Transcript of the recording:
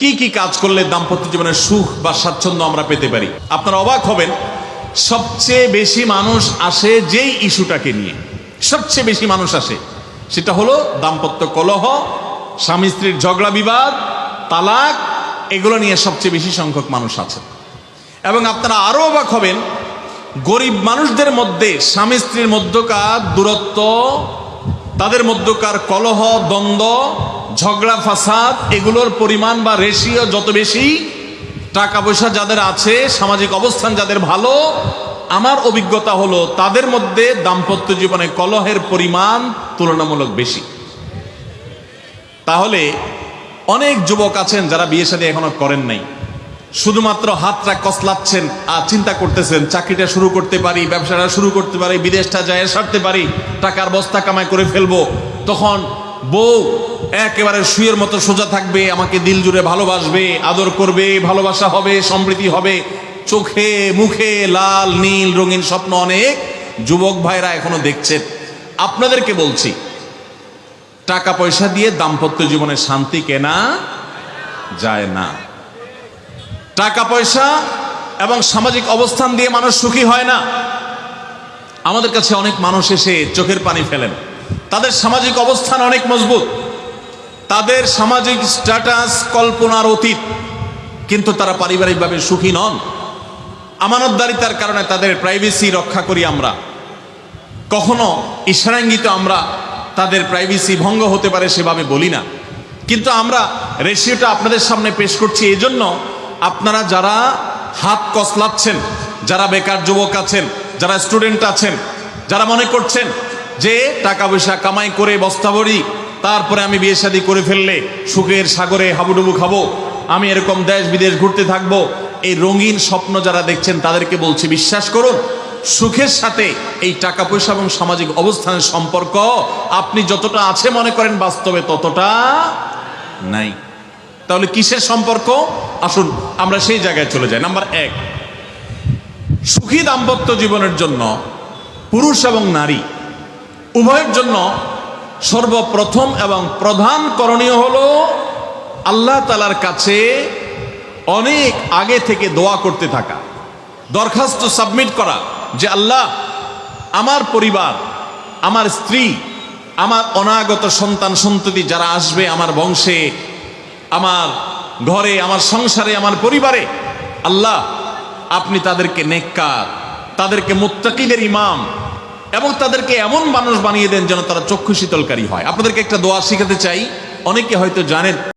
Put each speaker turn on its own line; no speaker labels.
কি কি কাজ করলে দাম্পত্য জীবনের সুখ বা স্বাচ্ছন্দ্য আমরা পেতে পারি? আপনারা অবাক হবেন, সবচেয়ে বেশি মানুষ আসে যেই ইস্যুটাকে নিয়ে। সবচেয়ে বেশি মানুষ আসে, সেটা হলো দাম্পত্য কলহ, স্বামী স্ত্রীর ঝগড়া বিবাদ, তালাক, এগুলো নিয়ে সবচেয়ে বেশি সংখ্যক মানুষ আছে এবং আপনারা আরও অবাক হবেন, গরিব মানুষদের মধ্যে স্বামী স্ত্রীর মধ্যকার দূরত্ব, তাদের মধ্যকার কলহ, দ্বন্দ্ব ঝগড়া, ফাসাদ, এগুলোর পরিমাণ বা রেশিও যত বেশি, টাকা পয়সা যাদের আছে, সামাজিক অবস্থান যাদের ভালো, আমার অভিজ্ঞতা হলো তাদের মধ্যে দাম্পত্য জীবনে কলহের পরিমাণ তুলনামূলক বেশি। তাহলে অনেক যুবক আছেন যারা বিয়ে শাদী এখনও করেন নাই। শুধুমাত্র হাতটা কসলাচ্ছেন আর চিন্তা করতেছেন, চাকরিটা শুরু করতে পারি, ব্যবসাটা শুরু করতে পারি, বিদেশটা যায়, সারতে পারি, টাকার বস্তা কামাই করে ফেলব, তখন বউ একেবারে শুয়ের মতো সোজা থাকবে, আমাকে দিল জুড়ে ভালোবাসবে, আদর করবে, ভালোবাসা হবে, সমৃদ্ধি হবে। চোখে, মুখে লাল, নীল, রঙিন স্বপ্ন অনেক যুবক ভাইরা এখনও দেখছেন। আপনাদেরকে বলছি, টাকা পয়সা দিয়ে দাম্পত্য জীবনে শান্তি কেনা যায় না। টাকা পয়সা এবং সামাজিক অবস্থান দিয়ে মানুষ সুখী হয় না। আমাদের কাছে অনেক মানুষ এসে চোখের পানি ফেলেন। তাদের সামাজিক অবস্থান অনেক মজবুত। তাদের সামাজিক স্ট্যাটাস কল্পনার অতীত। কিন্তু তারা পারিবারিকভাবে সুখী নন। আমানতদারিতার কারণে তাদের প্রাইভেসি রক্ষা করি আমরা। কখনো ইশারাঙ্গিত আমরা তাদের প্রাইভেসি ভঙ্গ হতে পারে সেভাবে বলি না। কিন্তু আমরা রেশিওটা আপনাদের সামনে পেশ করছি এই জন্য আপনারা যারা হাত কসলাচ্ছেন, যারা বেকার যুবক আছেন, যারা স্টুডেন্ট আছেন, যারা মনে করছেন যে টাকা পয়সা কামাই করে বস্তা ভরি, তারপরে আমি বিয়ে শাদী করে ফেললে সুখের সাগরে হাবুডুবু খাব, আমি এরকম দেশ বিদেশ ঘুরতে থাকব, এই রঙিন স্বপ্ন যারা দেখছেন তাদেরকে বলছি বিশ্বাস করুন, সুখের সাথে এই টাকা পয়সা এবং সামাজিক অবস্থানের সম্পর্ক আপনি যতটা আছে মনে করেন বাস্তবে ততটা নাই। তাহলে কিসের সম্পর্ক? আসুন, আমরা সেই জায়গায় চলে যাই। নাম্বার এক, সুখী দাম্পত্য জীবনের জন্য পুরুষ এবং নারী উভয়ের জন্য সর্বপ্রথম এবং প্রধান করণীয় হলো আল্লাহ তালার কাছে অনেক আগে থেকে দোয়া করতে থাকা, দরখাস্ত সাবমিট করা যে আল্লাহ, আমার পরিবার, আমার স্ত্রী, আমার অনাগত সন্তান সন্ততি যারা আসবে আমার বংশে, আমার ঘরে, আমার সংসারে, আমার পরিবারে, আল্লাহ, আপনি তাদেরকে নেককার, তাদেরকে মুত্তাকিদের ইমাম এবং তাদেরকে এমন মানুষ বানিয়ে দেন যেন তারা চক্ষু শীতলকারী হয়। আপনাদেরকে একটা দোয়া শিখাতে চাই। অনেকে হয়তো জানেন